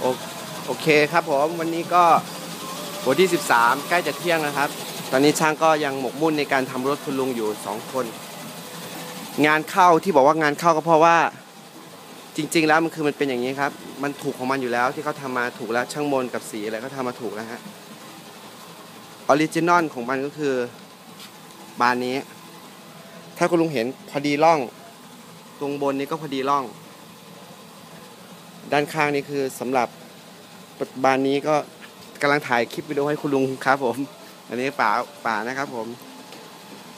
โอโอเคครับผมวันนี้ก็วันที่ 13 ใกล้จะเที่ยงนะครับ ตอนนี้ช่างก็ยังหมกมุ่นในการทำรถคุณลุงอยู่ 2 คน งานเข้าที่บอกว่างานเข้าก็เพราะว่าจริง ๆ แล้วมันคือมันเป็นอย่างนี้ครับ มันถูกของมันอยู่แล้วที่เขาทำมาถูกแล้วช่างมนกับสีอะไรเขาทำมาถูกแล้วฮะออริจินอลของมันก็คือบานนี้ ถ้าคุณลุงเห็นพอดีร่อง ตรงบนนี้ก็พอดีร่อง ด้านข้างนี่คือสำหรับบานนี้ก็กำลังถ่ายคลิปวิดีโอให้คุณลุงครับผม อันนี้ป่าป่านะครับผม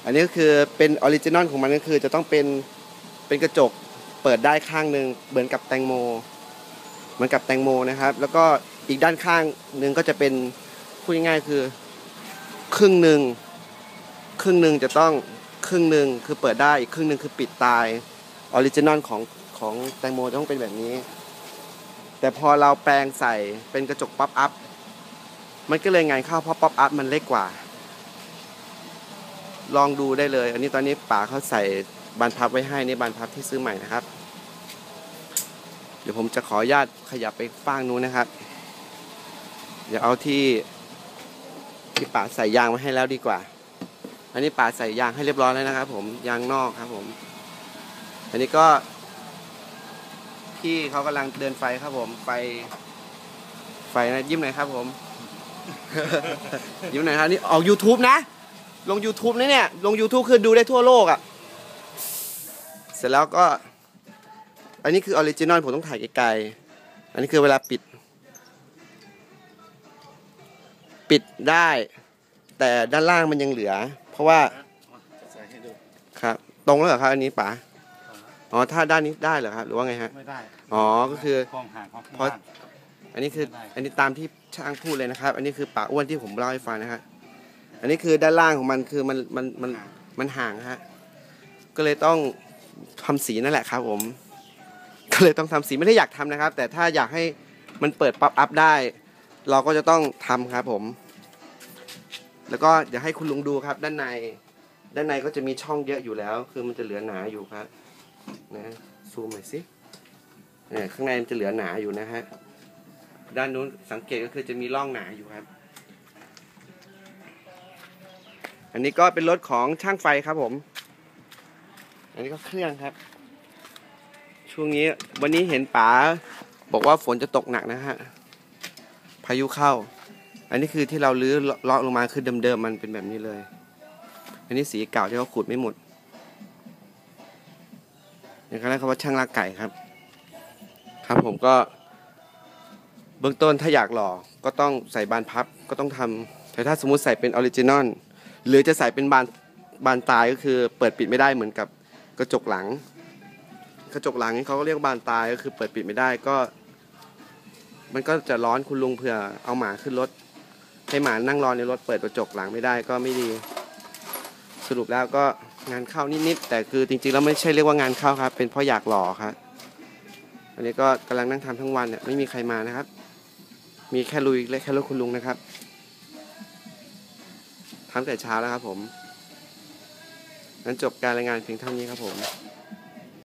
อันนี้ก็คือเป็นออริจินอลของมันก็คือจะต้องเป็นเป็นกระจกเปิดได้ข้างหนึ่งเหมือนกับแตงโม เหมือนกับแตงโมนะครับ แล้วก็อีกด้านข้างหนึ่งก็จะเป็นพูดง่ายๆคือครึ่งหนึ่งครึ่งหนึ่งจะต้องครึ่งหนึ่งคือเปิดได้อีกครึ่งหนึ่งคือปิดตายออริจินอลของของแตงโมต้องเป็นแบบนี้ แต่พอเราแปลงใส่เป็นกระจกป๊อปอัพ มันก็เลยงานเข้าเพราะป๊อปอัพมันเล็กกว่า ลองดูได้เลย อันนี้ตอนนี้ป๋าเขาใส่บานพับไว้ให้นี่บานพับที่ซื้อใหม่นะครับ เดี๋ยวผมจะขออนุญาตขยับไปฟางนู้นนะครับ เดี๋ยวเอาที่ที่ป๋าใส่ยางมาให้แล้วดีกว่า อันนี้ป๋าใส่ยางให้เรียบร้อยแล้วนะครับ ผมยางนอกครับผม อันนี้ก็ พี่เขากำลังเดินไฟครับผม ไฟ ไฟนะยิ้มหน่อยครับผม ยิ้มหน่อยครับนี่ออก YouTube นะ ลง YouTube นะเนี่ย ลง YouTube คือดูได้ทั่วโลกอะ่ะ เสร็จแล้วก็ อันนี้คือออริจินอลผมต้องถ่ายไกลๆ อันนี้คือเวลาปิด ปิดได้ แต่ด้านล่างมันยังเหลือ เพราะว่าใส่ให้ดูครับ ตรงแล้วเหรอครับอันนี้ป๋า อ๋อถ้าด้านนี้ได้เหรอครับหรือว่าไงฮะ ไม่ได้อ๋อก็คือ กล้องห่างของเพราะอันนี้คือไม่ได้ อันนี้ตามที่ช่างพูดเลยนะครับ อันนี้คือป่าอ้วนที่ผมเล่าให้ฟังนะครับอันนี้คือด้านล่างของมันคือมันมันมันมันห่างฮะก็เลยต้องทำสีนั่นแหละครับ ผม ก็เลยต้องทำสีไม่ได้อยากทำนะครับ แต่ถ้าอยากให้มันเปิดป๊อปอัพได้ เราก็จะต้องทำครับ ผม แล้วก็เดี๋ยวให้คุณลุงดูครับ ด้านใน ด้านในก็จะมีช่องเยอะอยู่แล้ว คือมันจะเหลือหนาอยู่ครับ นะซูมหน่อยสิเนี่ยข้างในมันจะเหลือหนาอยู่นะฮะด้านนู้นสังเกตก็คือจะมีร่องหนาอยู่ครับ อันนี้ก็เป็นรถของช่างไฟครับผม อันนี้ก็เครื่องครับ ช่วงนี้วันนี้เห็นป๋าบอกว่าฝนจะตกหนักนะฮะ พายุเข้า อันนี้คือที่เราลื้อเลาะลงมาคือเดิมๆมันเป็นแบบนี้เลย อันนี้สีเก่าที่เขาขุดไม่หมด อย่างนั้นเขาว่าช่างลากไก่ครับ ครับผมก็ เบื้องต้นถ้าอยากหล่อก็ต้องใส่บานพับก็ต้องทำแต่ถ้าสมมุติใส่เป็นออริจินอลหรือจะใส่เป็นบานบานตายก็คือเปิดปิดไม่ได้เหมือนกับกระจกหลัง กระจกหลังนี่เขาก็เรียกบานตายก็คือเปิดปิดไม่ได้ก็ มันก็จะร้อนคุณลุงเผื่อเอาหมาขึ้นรถให้หมานั่งรอในรถเปิดกระจกหลังไม่ได้ก็ไม่ดี สรุปแล้วก็ งานเข้านิดๆแต่คือจริงๆแล้วไม่ใช่เรียกว่างานเข้าครับ เป็นเพราะอยากหล่อครับอันนี้ก็กำลังนั่งทำทั้งวันเนี่ยไม่มีใครมานะครับ มีแค่ลุยและแค่รถคุณลุงนะครับทำแต่เช้าแล้วครับผมนั้นจบการรายงานเพียงเท่านี้ครับผม